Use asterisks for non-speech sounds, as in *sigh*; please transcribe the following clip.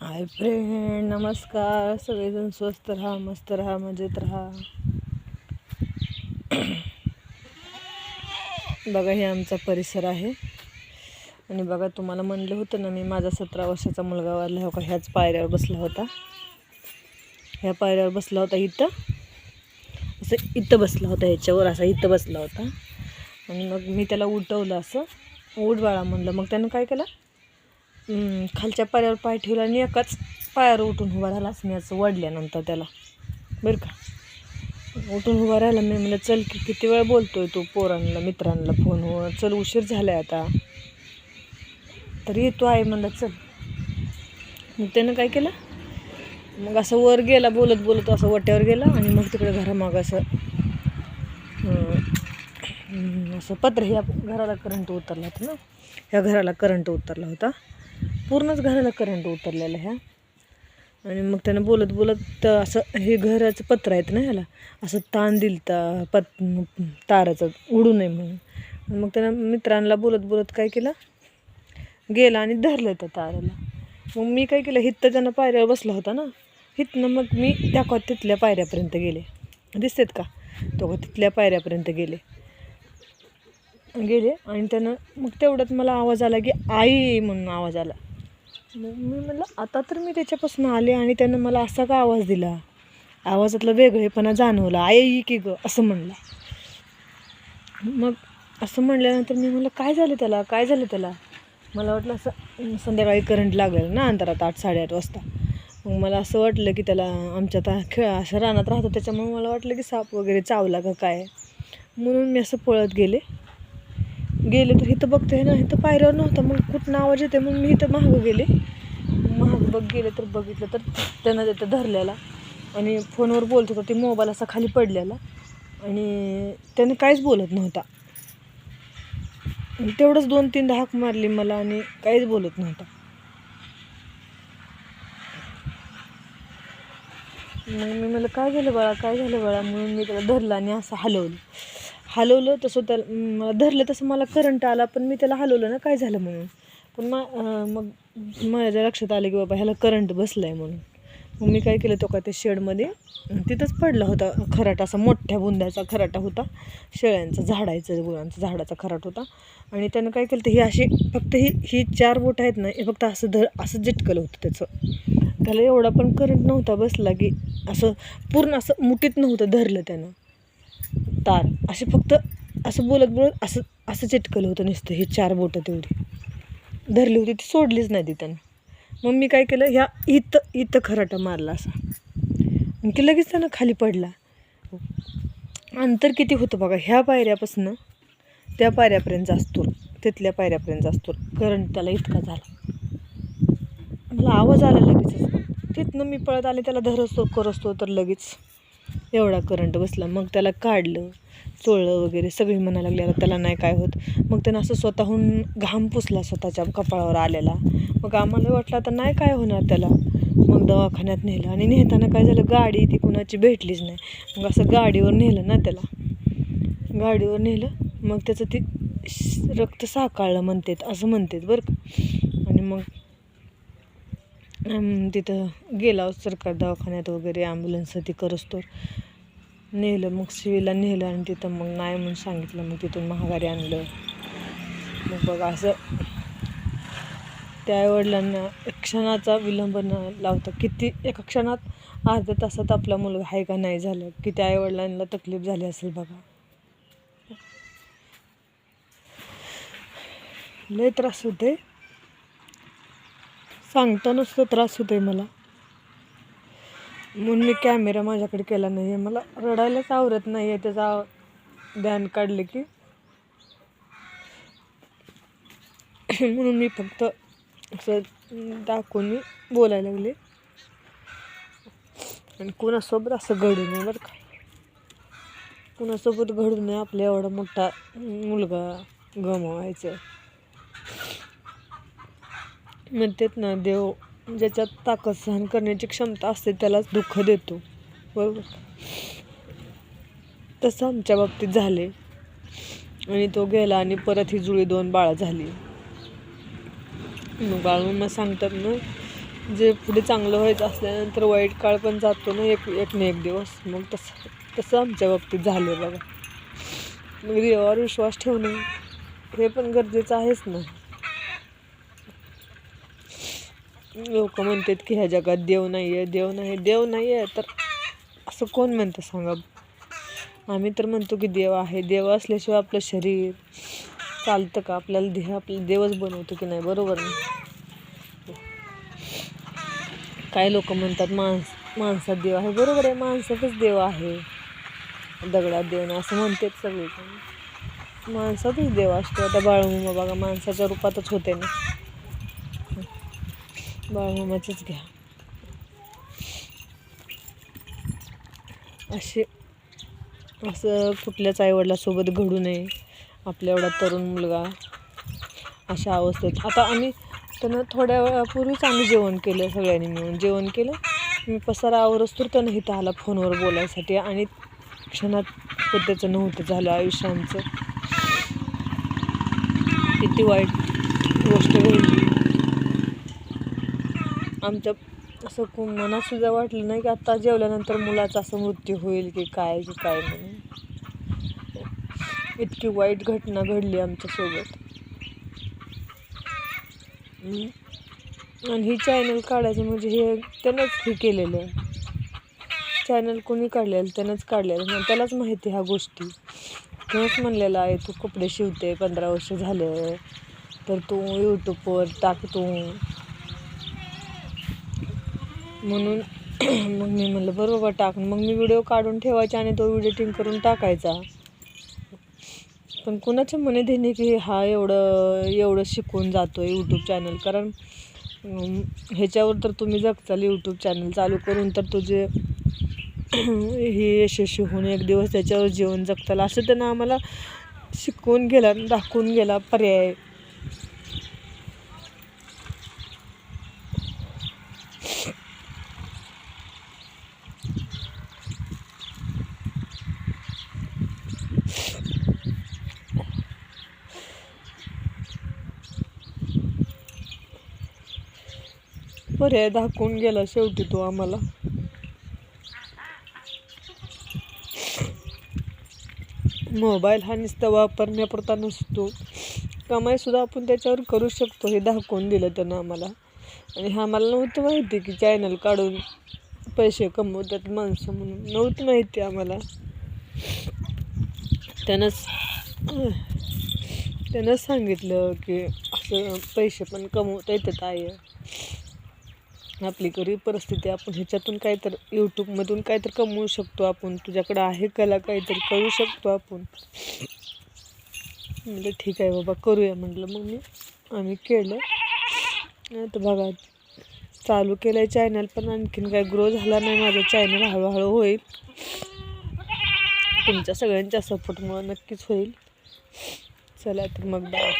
Hi friend नमस्कार. सगळेजण स्वस्त राहा मस्त राहा मजेत राहा. *clears throat* बघा हे आमचा परिसर आहे. आणि बघा तुम्हाला म्हणलं होतं ना मी माझा सतरा वर्षाचा मुलगा वारला हो का ह्याच पायऱ्यावर बसला होता. ह्या पायऱ्यावर बसला होता इथं. असं इथं बसला होता ह्याच्यावर असा इथं बसला होता. आणि मग मी त्याला उठवलं असं. उठ बाळा म्हणलं. मग त्यानं काय केलं? खालच्या पायावर पाय ठेवला आणि एकाच पायावर उठून उभा राहिला मी असं वाढल्यानंतर त्याला. बरं का? उठून उभा राहिला मी म्हणलं चल की किती वेळ बोलतोय तू पोरांना मित्रांना फोनवर हो. चल उशीर झाला आहे आता. तर येतो आहे म्हणलं चल. मग त्यानं काय केलं? मग असं वर गेला बोलत बोलत असं वट्यावर गेला आणि मग तिकडे घरामागं असं असं पत्र ह्या घराला करंट उतरला होता ना? ह्या घराला करंट उतरला होता. पूर्णच घराला करंट उतरलेला ह्या आणि मग त्यानं बोलत बोलत असं हे घराचं पत्र आहेत ना ह्याला असं ताण दिलता पत ताराचं उडू नये म्हणून. मग त्यानं मित्रांना बोलत बोलत काय केलं? गेला आणि धरलं त्या ताराला. मग मी काय केलं? हिथं ज्यांना पायऱ्यावर बसला होता ना. हिथनं मग मी त्या का तिथल्या पायऱ्यापर्यंत गेले. दिसतात का? तो का तिथल्या पायऱ्यापर्यंत गेले. गेले आणि त्यानं मग तेवढ्यात मला आवाज आला की आई म्हणून आवाज आला. मग मी म्हणलं आता तर मी त्याच्यापासून आले आणि त्यानं मला असा का आवाज दिला? आवाजातला वेगळेपणा जाणवला. आई की ग? असं म्हणला. मग असं म्हणल्यानंतर मी म्हणलं काय झालं त्याला? काय झालं त्याला? मला वाटलं असं संध्याकाळी करंट लागेल ना अंतरात आठ साडेआठ वाजता. मग मला असं वाटलं की त्याला आमच्या आता खेळ असं रानात राहतो त्याच्यामुळे मला वाटलं की साप वगैरे चावला का काय? म्हणून मी असं पळत गेले. गेले तर इथं बघते ना इथं पायऱ्यावर नव्हतं. मग कुठं आवाज येते मग मी इथं मागं गेले. महाग बघ गेले तर बघितलं तर त्यानं तिथं धरलेला. आणि फोनवर बोलत होता ते मोबाईल असा खाली पडलेला. आणि त्याने काहीच बोलत नव्हता. तेवढंच दोन तीन हाक मारली मला आणि काहीच बोलत नव्हता. मग मी मला काय झालं बाळा? काय झालं बाळा? म्हणून मी त्याला धरलं आणि असं हलवलं. हलवलं तसं त्याला धरलं तसं मला करंट आला पण मी त्याला हलवलं ना काय झालं म्हणून? पण मा मग माझ्या लक्षात आलं की बाबा ह्याला करंट बसला आहे म्हणून. मग मी काय केलं तो का त्या शेडमध्ये तिथंच पडला होता खराटा असा मोठ्या बुंद्याचा खराटा होता. शेळ्यांचा झाडायचं गुळांचा झाडाचा खराट होता. आणि त्यानं काय केलं तर ही अशी फक्त ही ही चार बोट आहेत ना हे फक्त असं धर असं जिटकलं होतं त्याचं. त्याला एवढा पण करंट नव्हता बसला की असं पूर्ण असं मुठीत नव्हतं धरलं त्यानं. तार. असे फक्त असं बोलत बोलत असं असं चिटकलं होतं नुसतं हे चार बोटं तेवढी. धरली होती ती सोडलीच नाही ती त्यानं. मग मी काय केलं ह्या इथं इथं खराटा मारला असा. आणखी लगेच त्यानं खाली पडला. अंतर किती होतं बघा ह्या पायऱ्यापासून त्या पायऱ्यापर्यंत जास्तो तिथल्या पायऱ्यापर्यंत जास्तो करंट त्याला इतका झाला. मला आवाज आला लगेचच. तिथनं मी पळत आले त्याला धरसतो करसतो तर लगेच. एवढा करंट बसला. मग त्याला काढलं चोळलं वगैरे सगळी म्हणायला लागली "आता त्याला नाही काय होत. मग त्यानं असं स्वतःहून घाम पुसला स्वतःच्या कपाळावर आलेला. मग आम्हाला वाटलं आता नाही काय होणार त्याला. मग दवाखान्यात नेलं आणि नेताना काय झालं गाडी ती कुणाची भेटलीच नाही. मग असं गाडीवर नेलं ना त्याला. गाडीवर नेलं मग त्याचं ते श- रक्त साकाळलं म्हणतात असं म्हणतात बरं का. आणि मग तिथं गेला सरकार दवाखान्यात वगैरे ॲम्ब्युलन्स ती करस्तोर. नेलं मग सिव्हिलला नेलं आणि तिथं मग नाही म्हणून सांगितलं मग तिथून महागारी आणलं. मग बघा असं त्या आईवडिलांना क्षणाचा विलंब न लावता किती एका क्षणात अर्ध्या तासात आपला मुलगा आहे का नाही झालं किती आईवडिलांना तकलीफ झाली असेल बघा. लय त्रास होते सांगता नुसतं त्रास होतो आहे मला. म्हणून मी कॅमेरा माझ्याकडे केला नाही आहे मला रडायलाच आवरत नाही आहे त्याचा ध्यान काढले की. म्हणून मी फक्त असं दाखवून मी बोलायला लागले. आणि कोणासोबत असं घडू नये बरं का. कोणासोबत घडू नये आपला एवढा मोठा मुलगा गमवायचा म्हणतात ना देव ज्याच्यात ताकद सहन करण्याची क्षमता असते त्यालाच दुःख देतो. बरोबर? तसं आमच्या बाबतीत झाले. आणि तो गेला आणि परत ही जुळी दोन बाळं झाली. मग बाळूंना सांगतात ना जे पुढे चांगलं व्हायचं असल्यानंतर वाईट काळ पण जातो ना एक एक ना एक दिवस. मग तसं तसं आमच्या बाबतीत झालं बघा. मग देवावर विश्वास ठेवणं हे पण गरजेचं आहेच ना. लोक म्हणतात की ह्या जगात देव नाही आहे देव नाही देव नाही आहे तर असं कोण म्हणतं सांगा? आम्ही तर म्हणतो की देव आहे. देव असल्याशिवाय आपलं शरीर चालतं का? आपल्याला देह आपलं देवच बनवतो की नाही? बरोबर ना? काही लोक म्हणतात माणस माणसात देव आहे. बरोबर आहे माणसातच देव आहे. दगडात देव नाही असं म्हणतात सगळे माणसातच देव असतो. आता बाळूमामा बघा माणसाच्या रूपातच होते ना. बाळूमामाचीच घ्या. असे असं कुठल्याच आईवडिलासोबत घडू नये. आपल्या एवढा तरुण मुलगा. अशा अवस्थेत. आता आम्ही त्यानं थोड्या वेळापूर्वीच आम्ही जेवण केलं सगळ्यांनी मिळून. जेवण केलं. मी पसारा आवरच तर त्यानं इथं आला फोनवर बोलायसाठी. आणि क्षणात त्याचं नव्हतं झालं आयुष्यांचं किती वाईट गोष्ट घडली. आमच्या असं को वाटलं नाही की आत्ता जेवल्यानंतर मुलाचा असं मृत्यू होईल की काय की काय म्हणून. इतकी वाईट घटना घडली आमच्यासोबत आणि ही चॅनल काढायचं म्हणजे हे त्यानंच हे केलेलं आहे. चॅनल कोणी काढलेलं त्यानंच काढलेलं मग त्यालाच माहिती ह्या गोष्टी. तेव्हाच म्हणलेला आहे तू कपडे शिवते पंधरा वर्ष झालं. तर तू यूट्यूबवर टाकतो. म्हणून *clears throat* मग मी म्हणलं बरोबर टाक मग मी व्हिडिओ काढून ठेवायचा आणि तो एडिटिंग करून टाकायचा. पण कुणाच्या मने देणे की हा एवढं एवढं शिकून जातो आहे यूट्यूब चॅनल कारण ह्याच्यावर तर तुम्ही जगचाल यूट्यूब चॅनल चालू करून तर तुझे *clears throat* हे यशस्वी होऊन एक दिवस त्याच्यावर जीवन जगताल असं त्यांना आम्हाला शिकवून गेला दाखवून गेला पर्याय. पर्याय दाखवून गेला शेवटी तो आम्हाला. मोबाईल हा नुसता वापरण्यापुरता नसतो. कमाईसुद्धा आपण त्याच्यावर करू शकतो हे दाखवून दिलं त्यानं आम्हाला. आणि हा मला नव्हतं माहिती की चॅनल काढून पैसे कमवतात माणसं म्हणून. नव्हतं माहिती आम्हाला. त्यानंच त्यानं सांगितलं की असं पैसे पण कमवता येतात आहे आपली गरीब परिस्थिती आपण ह्याच्यातून काहीतरी यूट्यूबमधून काहीतरी कमवू शकतो आपण. तुझ्याकडं आहे कला काहीतरी करू शकतो आपण. म्हटलं ठीक आहे बाबा करूया. म्हटलं मग मी आम्ही केलं. आता बघा चालू केलं आहे चॅनल पण आणखीन काय ग्रो झाला नाही माझं चॅनल हळूहळू होईल. तुमच्या सगळ्यांच्या सपोर्टमुळं नक्कीच होईल. चला तर मग बाय